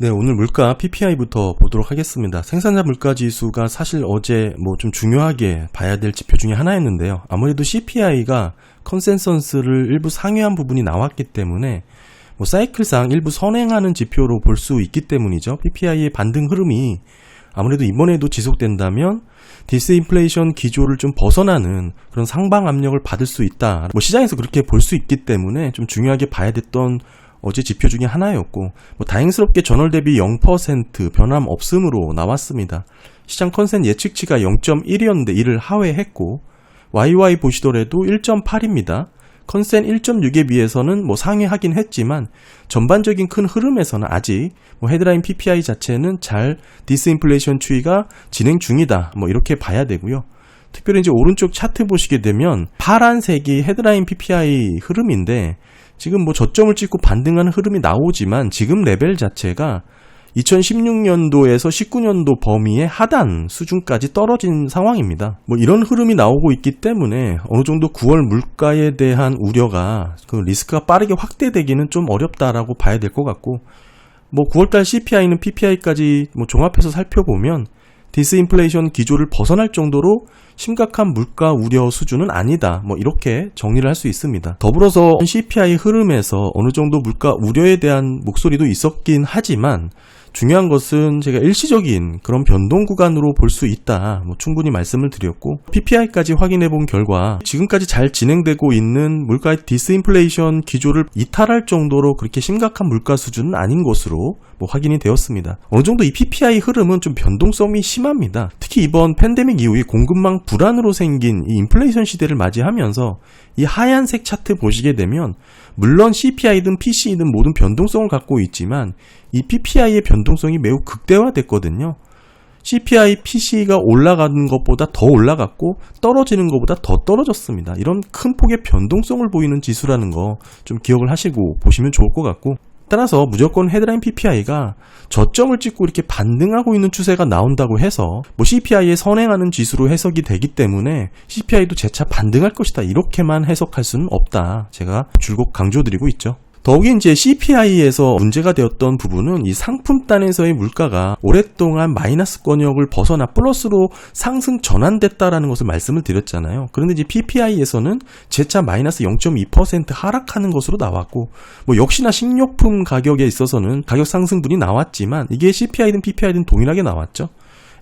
네, 오늘 물가 PPI부터 보도록 하겠습니다. 생산자 물가 지수가 사실 어제 뭐 좀 중요하게 봐야 될 지표 중에 하나였는데요. 아무래도 CPI가 컨센서스를 일부 상회한 부분이 나왔기 때문에 뭐 사이클상 일부 선행하는 지표로 볼 수 있기 때문이죠. PPI의 반등 흐름이 아무래도 이번에도 지속된다면 디스인플레이션 기조를 좀 벗어나는 그런 상방 압력을 받을 수 있다. 뭐 시장에서 그렇게 볼 수 있기 때문에 좀 중요하게 봐야 됐던 어제 지표 중에 하나였고 뭐 다행스럽게 전월 대비 0% 변함 없음으로 나왔습니다. 시장 컨센 예측치가 0.1이었는데 이를 하회했고 YY 보시더라도 1.8입니다. 컨센 1.6에 비해서는 뭐 상회하긴 했지만 전반적인 큰 흐름에서는 아직 뭐 헤드라인 PPI 자체는 잘 디스인플레이션 추이가 진행 중이다. 뭐 이렇게 봐야 되고요. 특별히 이제 오른쪽 차트 보시게 되면 파란색이 헤드라인 PPI 흐름인데 지금 뭐 저점을 찍고 반등하는 흐름이 나오지만 지금 레벨 자체가 2016년도에서 19년도 범위의 하단 수준까지 떨어진 상황입니다. 뭐 이런 흐름이 나오고 있기 때문에 어느 정도 9월 물가에 대한 우려가 그 리스크가 빠르게 확대되기는 좀 어렵다라고 봐야 될 것 같고 뭐 9월달 CPI는 PPI까지 뭐 종합해서 살펴보면 디스인플레이션 기조를 벗어날 정도로 심각한 물가 우려 수준은 아니다. 뭐 이렇게 정리를 할 수 있습니다. 더불어서 CPI 흐름에서 어느 정도 물가 우려에 대한 목소리도 있었긴 하지만 중요한 것은 제가 일시적인 그런 변동 구간으로 볼 수 있다. 뭐 충분히 말씀을 드렸고 PPI까지 확인해 본 결과 지금까지 잘 진행되고 있는 물가의 디스인플레이션 기조를 이탈할 정도로 그렇게 심각한 물가 수준은 아닌 것으로 뭐 확인이 되었습니다. 어느 정도 이 PPI 흐름은 좀 변동성이 심합니다. 특히 이번 팬데믹 이후에 공급망 불안으로 생긴 이 인플레이션 시대를 맞이하면서 이 하얀색 차트 보시게 되면 물론 CPI든 PC든 모든 변동성을 갖고 있지만 이 PPI의 변동성이 매우 극대화됐거든요. CPI, PC가 올라가는 것보다 더 올라갔고 떨어지는 것보다 더 떨어졌습니다. 이런 큰 폭의 변동성을 보이는 지수라는 거 좀 기억을 하시고 보시면 좋을 것 같고 따라서 무조건 헤드라인 PPI가 저점을 찍고 이렇게 반등하고 있는 추세가 나온다고 해서 뭐 CPI에 선행하는 지수로 해석이 되기 때문에 CPI도 재차 반등할 것이다 이렇게만 해석할 수는 없다. 제가 줄곧 강조드리고 있죠. 더욱이 이제 CPI에서 문제가 되었던 부분은 이 상품 단에서의 물가가 오랫동안 마이너스 권역을 벗어나 플러스로 상승 전환됐다라는 것을 말씀을 드렸잖아요. 그런데 이제 PPI에서는 재차 마이너스 0.2% 하락하는 것으로 나왔고, 뭐 역시나 식료품 가격에 있어서는 가격 상승분이 나왔지만 이게 CPI든 PPI든 동일하게 나왔죠.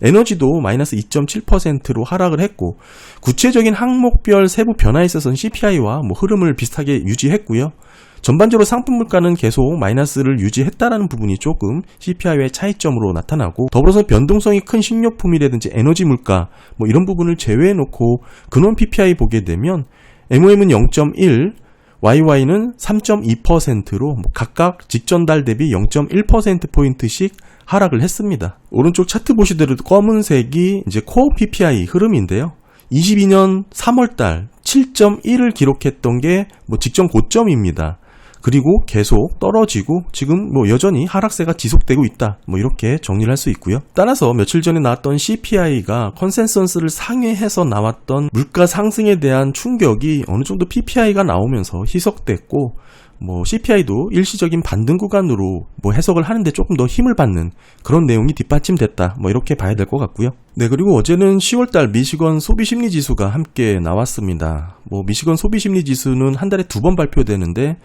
에너지도 마이너스 2.7%로 하락을 했고 구체적인 항목별 세부 변화에 있어서는 CPI와 뭐 흐름을 비슷하게 유지했고요. 전반적으로 상품 물가는 계속 마이너스를 유지했다라는 부분이 조금 CPI의 차이점으로 나타나고 더불어서 변동성이 큰 식료품이라든지 에너지 물가 뭐 이런 부분을 제외해 놓고 근원 PPI 보게 되면 MOM은 0.1 YY는 3.2%로 뭐 각각 직전 달 대비 0.1%포인트씩 하락을 했습니다. 오른쪽 차트 보시더라도 검은색이 이제 코어 PPI 흐름인데요. 22년 3월 달 7.1을 기록했던 게 뭐 직전 고점입니다. 그리고 계속 떨어지고 지금 뭐 여전히 하락세가 지속되고 있다. 뭐 이렇게 정리를 할 수 있고요. 따라서 며칠 전에 나왔던 CPI가 컨센서스를 상회해서 나왔던 물가 상승에 대한 충격이 어느 정도 PPI가 나오면서 희석됐고 뭐 CPI도 일시적인 반등 구간으로 뭐 해석을 하는데 조금 더 힘을 받는 그런 내용이 뒷받침됐다. 뭐 이렇게 봐야 될 것 같고요. 네, 그리고 어제는 10월달 미시건 소비 심리 지수가 함께 나왔습니다. 뭐 미시건 소비 심리 지수는 한 달에 두 번 발표되는데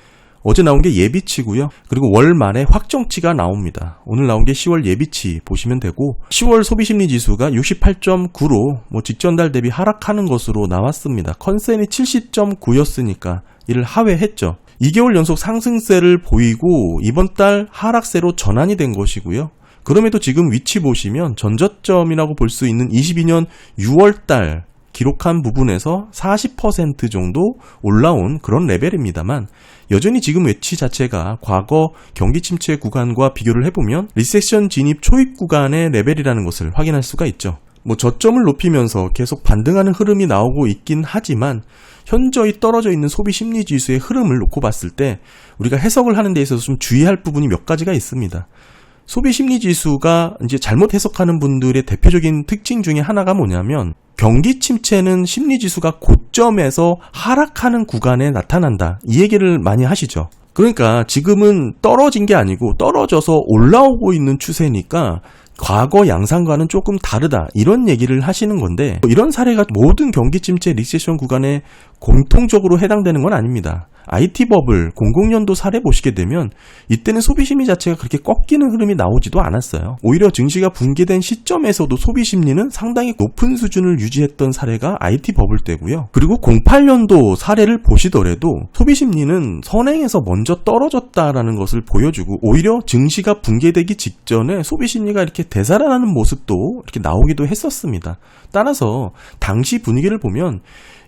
어제 나온 게 예비치고요. 그리고 월 말에 확정치가 나옵니다. 오늘 나온 게 10월 예비치 보시면 되고 10월 소비심리 지수가 68.9로 뭐 직전 달 대비 하락하는 것으로 나왔습니다. 컨센이 70.9였으니까 이를 하회했죠. 2개월 연속 상승세를 보이고 이번 달 하락세로 전환이 된 것이고요. 그럼에도 지금 위치 보시면 전저점이라고 볼 수 있는 22년 6월 달 기록한 부분에서 40% 정도 올라온 그런 레벨입니다만 여전히 지금 외치 자체가 과거 경기 침체 구간과 비교를 해보면 리세션 진입 초입 구간의 레벨이라는 것을 확인할 수가 있죠. 뭐 저점을 높이면서 계속 반등하는 흐름이 나오고 있긴 하지만 현저히 떨어져 있는 소비 심리 지수의 흐름을 놓고 봤을 때 우리가 해석을 하는 데 있어서 좀 주의할 부분이 몇 가지가 있습니다. 소비 심리 지수가 이제 잘못 해석하는 분들의 대표적인 특징 중에 하나가 뭐냐면 경기 침체는 심리 지수가 고점에서 하락하는 구간에 나타난다. 이 얘기를 많이 하시죠. 그러니까 지금은 떨어진 게 아니고 떨어져서 올라오고 있는 추세니까 과거 양상과는 조금 다르다 이런 얘기를 하시는 건데 이런 사례가 모든 경기 침체 리세션 구간에 공통적으로 해당되는 건 아닙니다. IT 버블 00년도 사례 보시게 되면 이때는 소비 심리 자체가 그렇게 꺾이는 흐름이 나오지도 않았어요. 오히려 증시가 붕괴된 시점에서도 소비 심리는 상당히 높은 수준을 유지했던 사례가 IT 버블 때고요. 그리고 08년도 사례를 보시더라도 소비 심리는 선행에서 먼저 떨어졌다라는 것을 보여주고 오히려 증시가 붕괴되기 직전에 소비 심리가 이렇게 되살아나는 모습도 이렇게 나오기도 했었습니다. 따라서 당시 분위기를 보면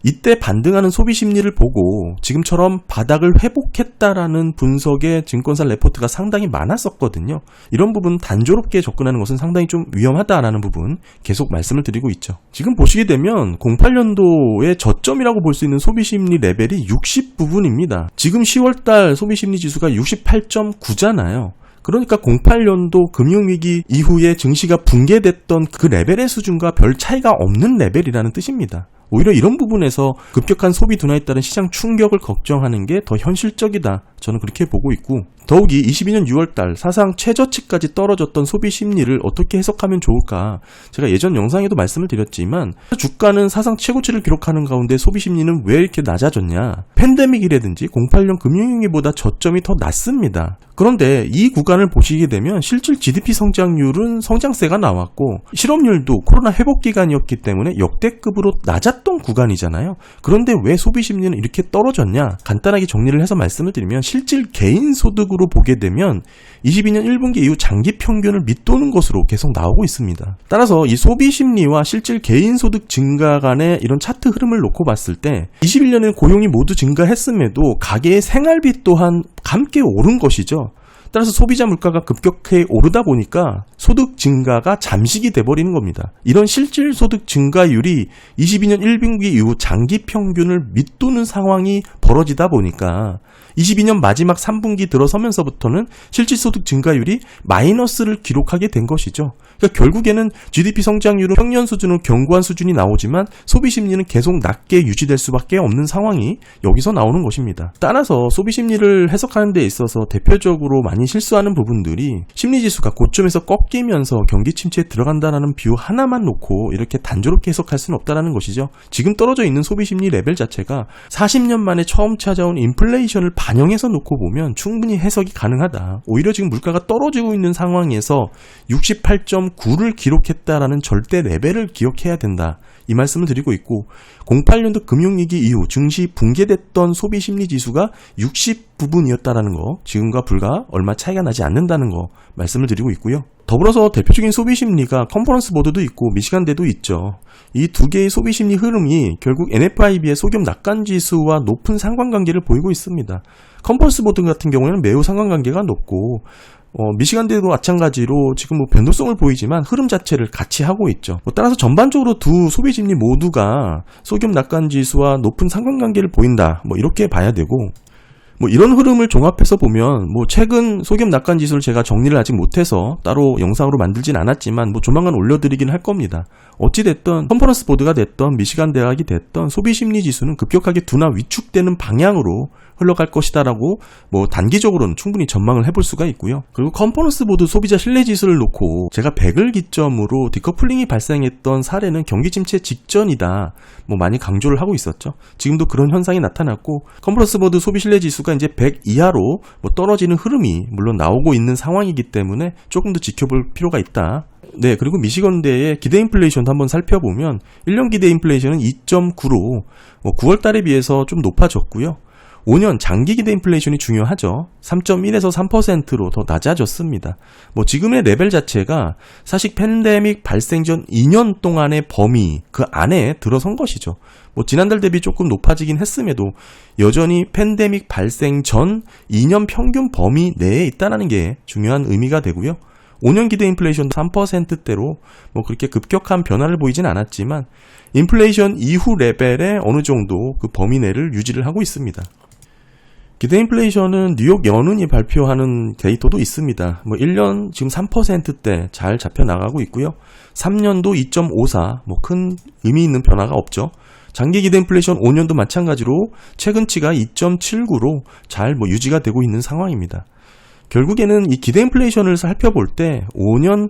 이때 반등하는 소비 심리를 보고 지금처럼 바닥을 회복했다라는 분석의 증권사 레포트가 상당히 많았었거든요. 이런 부분 단조롭게 접근하는 것은 상당히 좀 위험하다라는 부분 계속 말씀을 드리고 있죠. 지금 보시게 되면 08년도의 저점이라고 볼 수 있는 소비 심리 레벨이 60 부분입니다. 지금 10월 달 소비 심리 지수가 68.9잖아요. 그러니까 08년도 금융위기 이후에 증시가 붕괴됐던 그 레벨의 수준과 별 차이가 없는 레벨이라는 뜻입니다. 오히려 이런 부분에서 급격한 소비 둔화에 따른 시장 충격을 걱정하는 게 더 현실적이다. 저는 그렇게 보고 있고 더욱이 22년 6월달 사상 최저치까지 떨어졌던 소비 심리를 어떻게 해석하면 좋을까? 제가 예전 영상에도 말씀을 드렸지만 주가는 사상 최고치를 기록하는 가운데 소비 심리는 왜 이렇게 낮아졌냐? 팬데믹이라든지 08년 금융위기보다 저점이 더 낮습니다. 그런데 이 구간을 보시게 되면 실질 GDP 성장률은 성장세가 나왔고 실업률도 코로나 회복 기간이었기 때문에 역대급으로 낮았 던 구간이잖아요. 그런데 왜 소비 심리는 이렇게 떨어졌냐? 간단하게 정리를 해서 말씀을 드리면 실질 개인 소득으로 보게 되면 22년 1분기 이후 장기 평균을 밑도는 것으로 계속 나오고 있습니다. 따라서 이 소비 심리와 실질 개인 소득 증가 간의 이런 차트 흐름을 놓고 봤을 때 21년에 고용이 모두 증가했음에도 가계의 생활비 또한 함께 오른 것이죠. 따라서 소비자 물가가 급격히 오르다 보니까 소득 증가가 잠식이 돼버리는 겁니다. 이런 실질 소득 증가율이 22년 1분기 이후 장기 평균을 밑도는 상황이 벌어지다 보니까 22년 마지막 3분기 들어서면서부터는 실질 소득 증가율이 마이너스를 기록하게 된 것이죠. 그러니까 결국에는 GDP 성장률은 평년 수준으로 견고한 수준이 나오지만 소비 심리는 계속 낮게 유지될 수밖에 없는 상황이 여기서 나오는 것입니다. 따라서 소비 심리를 해석하는 데 있어서 대표적으로 많이 실수하는 부분들이 심리 지수가 고점에서 꺾이면서 경기 침체에 들어간다라는 비유 하나만 놓고 이렇게 단조롭게 해석할 수는 없다라는 것이죠. 지금 떨어져 있는 소비 심리 레벨 자체가 40년 만에 처음 찾아온 인플레이션을 반영해서 놓고 보면 충분히 해석이 가능하다. 오히려 지금 물가가 떨어지고 있는 상황에서 68.9를 기록했다라는 절대 레벨을 기억해야 된다. 이 말씀을 드리고 있고 08년도 금융위기 이후 증시 붕괴됐던 소비 심리 지수가 60 부분이었다라는 거 지금과 불과 얼마 차이가 나지 않는다는 거 말씀을 드리고 있고요. 더불어서 대표적인 소비 심리가 컨퍼런스 보드도 있고 미시간대도 있죠. 이 두 개의 소비 심리 흐름이 결국 NFIB의 소금 낙관 지수와 높은 상관관계를 보이고 있습니다. 컨퍼런스 보드 같은 경우에는 매우 상관관계가 높고 어, 미시간대도 마찬가지로 지금 뭐 변동성을 보이지만 흐름 자체를 같이 하고 있죠. 뭐 따라서 전반적으로 두 소비 심리 모두가 소금 낙관 지수와 높은 상관관계를 보인다. 뭐 이렇게 봐야 되고 뭐 이런 흐름을 종합해서 보면 뭐 최근 소금 낙관 지수를 제가 정리를 아직 못해서 따로 영상으로 만들진 않았지만 뭐 조만간 올려드리긴 할 겁니다. 어찌 됐던 컨퍼런스 보드가 됐던 미시간 대학이 됐던 소비 심리 지수는 급격하게 둔화 위축되는 방향으로 흘러갈 것이다라고 뭐 단기적으로는 충분히 전망을 해볼 수가 있고요. 그리고 컨퍼런스 보드 소비자 신뢰 지수를 놓고 제가 100을 기점으로 디커플링이 발생했던 사례는 경기 침체 직전이다. 뭐 많이 강조를 하고 있었죠. 지금도 그런 현상이 나타났고 컨퍼런스 보드 소비 신뢰 지수가 이제 100 이하로 뭐 떨어지는 흐름이 물론 나오고 있는 상황이기 때문에 조금 더 지켜볼 필요가 있다. 네, 그리고 미시건대의 기대 인플레이션도 한번 살펴보면 1년 기대 인플레이션은 2.9로 뭐 9월 달에 비해서 좀 높아졌고요. 5년 장기 기대 인플레이션이 중요하죠. 3.1에서 3%로 더 낮아졌습니다. 뭐 지금의 레벨 자체가 사실 팬데믹 발생 전 2년 동안의 범위 그 안에 들어선 것이죠. 뭐 지난달 대비 조금 높아지긴 했음에도 여전히 팬데믹 발생 전 2년 평균 범위 내에 있다는 게 중요한 의미가 되고요. 5년 기대 인플레이션 3%대로 뭐 그렇게 급격한 변화를 보이진 않았지만 인플레이션 이후 레벨에 어느 정도 그 범위 내를 유지를 하고 있습니다. 기대 인플레이션은 뉴욕 연은이 발표하는 데이터도 있습니다. 뭐 1년 지금 3%대 잘 잡혀 나가고 있고요. 3년도 2.54, 뭐 큰 의미 있는 변화가 없죠. 장기 기대 인플레이션 5년도 마찬가지로 최근치가 2.79로 잘 뭐 유지가 되고 있는 상황입니다. 결국에는 이 기대 인플레이션을 살펴볼 때 5년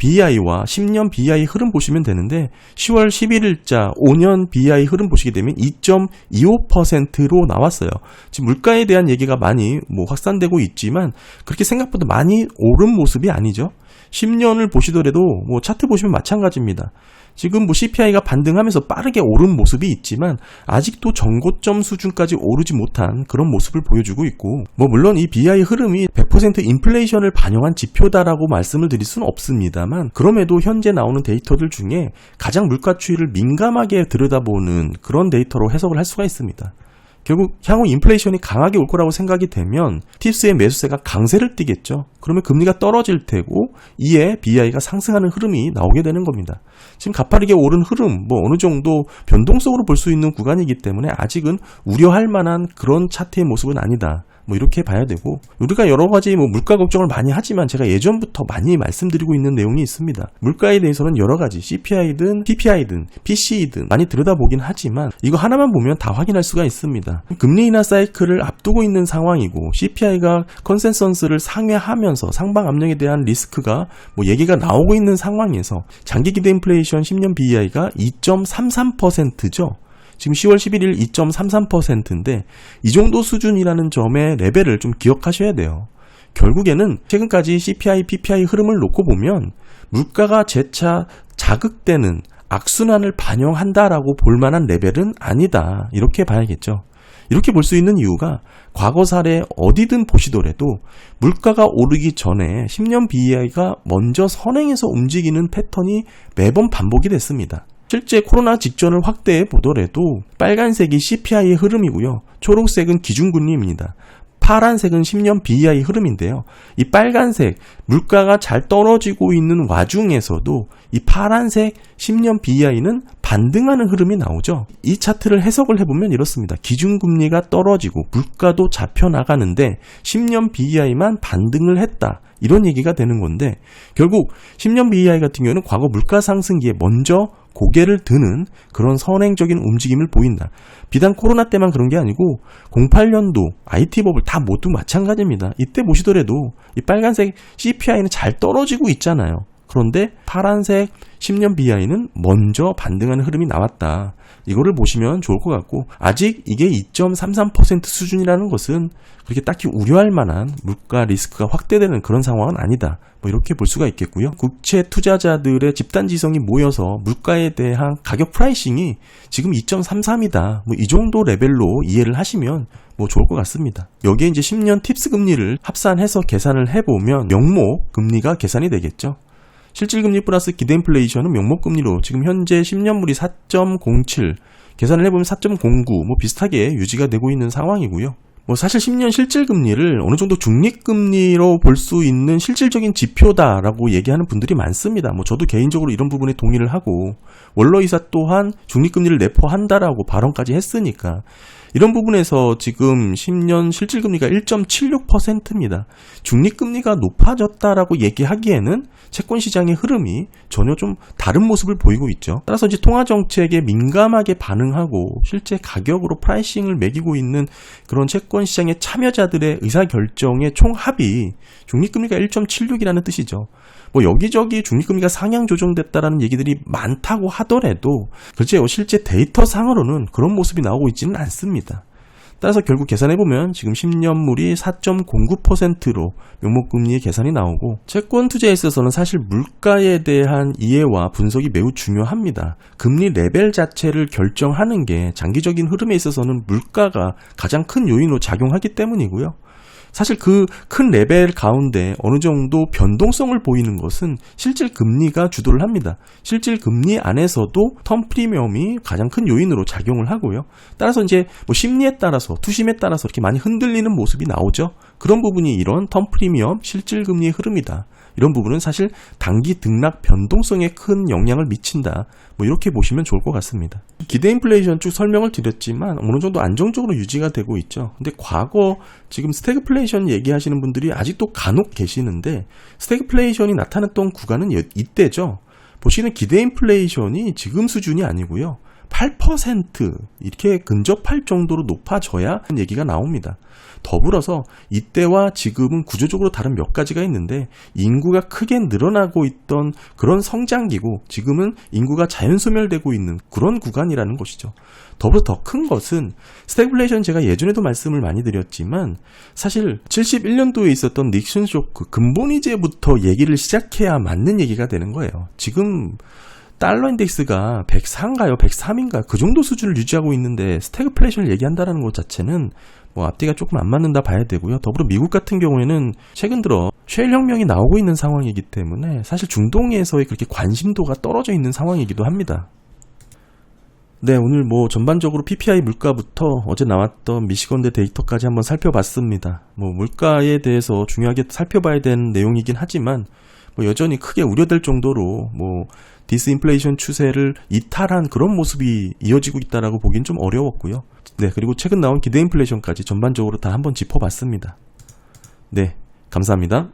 BI와 10년 BI 흐름 보시면 되는데 10월 11일자 5년 BI 흐름 보시게 되면 2.25%로 나왔어요. 지금 물가에 대한 얘기가 많이 뭐 확산되고 있지만 그렇게 생각보다 많이 오른 모습이 아니죠. 10년을 보시더라도 뭐 차트 보시면 마찬가지입니다. 지금 뭐 CPI가 반등하면서 빠르게 오른 모습이 있지만 아직도 정고점 수준까지 오르지 못한 그런 모습을 보여주고 있고 뭐 물론 이 BI 흐름이 100% 인플레이션을 반영한 지표다라고 말씀을 드릴 수는 없습니다만 그럼에도 현재 나오는 데이터들 중에 가장 물가 추이를 민감하게 들여다보는 그런 데이터로 해석을 할 수가 있습니다. 결국 향후 인플레이션이 강하게 올 거라고 생각이 되면 팁스의 매수세가 강세를 띠겠죠. 그러면 금리가 떨어질 테고 이에 BI가 상승하는 흐름이 나오게 되는 겁니다. 지금 가파르게 오른 흐름 뭐 어느 정도 변동성으로 볼 수 있는 구간이기 때문에 아직은 우려할 만한 그런 차트의 모습은 아니다. 뭐 이렇게 봐야 되고 우리가 여러 가지 뭐 물가 걱정을 많이 하지만 제가 예전부터 많이 말씀드리고 있는 내용이 있습니다. 물가에 대해서는 여러 가지 CPI든 PPI든 PC이든 많이 들여다보긴 하지만 이거 하나만 보면 다 확인할 수가 있습니다. 금리 인하 사이클을 앞두고 있는 상황이고 CPI가 컨센서스를 상회하면서 상방 압력에 대한 리스크가 뭐 얘기가 나오고 있는 상황에서 장기 기대 인플레이션 10년 BI가 2.33%죠. 지금 10월 11일 2.33%인데 이 정도 수준이라는 점의 레벨을 좀 기억하셔야 돼요. 결국에는 최근까지 CPI, PPI 흐름을 놓고 보면 물가가 재차 자극되는 악순환을 반영한다라고 볼 만한 레벨은 아니다. 이렇게 봐야겠죠. 이렇게 볼 수 있는 이유가 과거 사례 어디든 보시더라도 물가가 오르기 전에 10년 BI가 먼저 선행해서 움직이는 패턴이 매번 반복이 됐습니다. 실제 코로나 직전을 확대해 보더라도 빨간색이 CPI의 흐름이고요. 초록색은 기준금리입니다. 파란색은 10년 BI 흐름인데요. 이 빨간색 물가가 잘 떨어지고 있는 와중에서도 이 파란색 10년 BI는 반등하는 흐름이 나오죠. 이 차트를 해석을 해보면 이렇습니다. 기준금리가 떨어지고 물가도 잡혀 나가는데 10년 BI만 반등을 했다. 이런 얘기가 되는 건데 결국 10년 BI 같은 경우는 과거 물가 상승기에 먼저 고개를 드는 그런 선행적인 움직임을 보인다. 비단 코로나 때만 그런 게 아니고 08년도 IT 버블 다 모두 마찬가지입니다. 이때 보시더라도 이 빨간색 CPI는 잘 떨어지고 있잖아요. 그런데 파란색 10년 BI는 먼저 반등하는 흐름이 나왔다. 이거를 보시면 좋을 것 같고 아직 이게 2.33% 수준이라는 것은 그렇게 딱히 우려할 만한 물가 리스크가 확대되는 그런 상황은 아니다. 뭐 이렇게 볼 수가 있겠고요. 국채 투자자들의 집단 지성이 모여서 물가에 대한 가격 프라이싱이 지금 2.33이다. 뭐 이 정도 레벨로 이해를 하시면 뭐 좋을 것 같습니다. 여기에 이제 10년 팁스 금리를 합산해서 계산을 해보면 명목 금리가 계산이 되겠죠. 실질금리 플러스 기대 인플레이션은 명목금리로 지금 현재 10년물이 4.07 계산을 해보면 4.09 뭐 비슷하게 유지가 되고 있는 상황이고요. 뭐 사실 10년 실질금리를 어느 정도 중립금리로 볼 수 있는 실질적인 지표다라고 얘기하는 분들이 많습니다. 뭐 저도 개인적으로 이런 부분에 동의를 하고 원로이사 또한 중립금리를 내포한다라고 발언까지 했으니까 이런 부분에서 지금 10년 실질금리가 1.76%입니다. 중립금리가 높아졌다라고 얘기하기에는 채권 시장의 흐름이 전혀 좀 다른 모습을 보이고 있죠. 따라서 이제 통화 정책에 민감하게 반응하고 실제 가격으로 프라이싱을 매기고 있는 그런 채권 시장의 참여자들의 의사 결정의 총합이 중립금리가 1.76이라는 뜻이죠. 뭐 여기저기 중립금리가 상향 조정됐다라는 얘기들이 많다고 하더라도 글쎄요 실제 데이터 상으로는 그런 모습이 나오고 있지는 않습니다. 따라서 결국 계산해보면 지금 10년물이 4.09%로 명목금리의 계산이 나오고 채권 투자에 있어서는 사실 물가에 대한 이해와 분석이 매우 중요합니다. 금리 레벨 자체를 결정하는 게 장기적인 흐름에 있어서는 물가가 가장 큰 요인으로 작용하기 때문이고요. 사실 그 큰 레벨 가운데 어느 정도 변동성을 보이는 것은 실질 금리가 주도를 합니다. 실질 금리 안에서도 텀 프리미엄이 가장 큰 요인으로 작용을 하고요. 따라서 이제 뭐 심리에 따라서 투심에 따라서 이렇게 많이 흔들리는 모습이 나오죠. 그런 부분이 이런 텀 프리미엄 실질 금리의 흐름이다. 이런 부분은 사실 단기 등락 변동성에 큰 영향을 미친다. 뭐 이렇게 보시면 좋을 것 같습니다. 기대 인플레이션 쭉 설명을 드렸지만 어느 정도 안정적으로 유지가 되고 있죠. 근데 과거 지금 스태그플레이션 얘기하시는 분들이 아직도 간혹 계시는데 스태그플레이션이 나타났던 구간은 이때죠. 보시는 기대 인플레이션이 지금 수준이 아니고요. 8% 이렇게 근접할 정도로 높아져야 얘기가 나옵니다. 더불어서 이때와 지금은 구조적으로 다른 몇 가지가 있는데 인구가 크게 늘어나고 있던 그런 성장기고 지금은 인구가 자연 소멸되고 있는 그런 구간이라는 것이죠. 더불어 더 큰 것은 스태그플레이션 제가 예전에도 말씀을 많이 드렸지만 사실 71년도에 있었던 닉슨 쇼크 근본 이제부터 얘기를 시작해야 맞는 얘기가 되는 거예요. 지금 달러 인덱스가 104인가요? 103인가? 그 정도 수준을 유지하고 있는데 스태그플레이션을 얘기한다라는 것 자체는 뭐 앞뒤가 조금 안 맞는다 봐야 되고요. 더불어 미국 같은 경우에는 최근 들어 쉐일 혁명이 나오고 있는 상황이기 때문에 사실 중동에서의 그렇게 관심도가 떨어져 있는 상황이기도 합니다. 네, 오늘 뭐 전반적으로 PPI 물가부터 어제 나왔던 미시건대 데이터까지 한번 살펴봤습니다. 뭐 물가에 대해서 중요하게 살펴봐야 되는 내용이긴 하지만 뭐 여전히 크게 우려될 정도로 뭐 디스인플레이션 추세를 이탈한 그런 모습이 이어지고 있다라고 보긴 좀 어려웠고요. 네, 그리고 최근 나온 기대 인플레이션까지 전반적으로 다 한번 짚어봤습니다. 네, 감사합니다.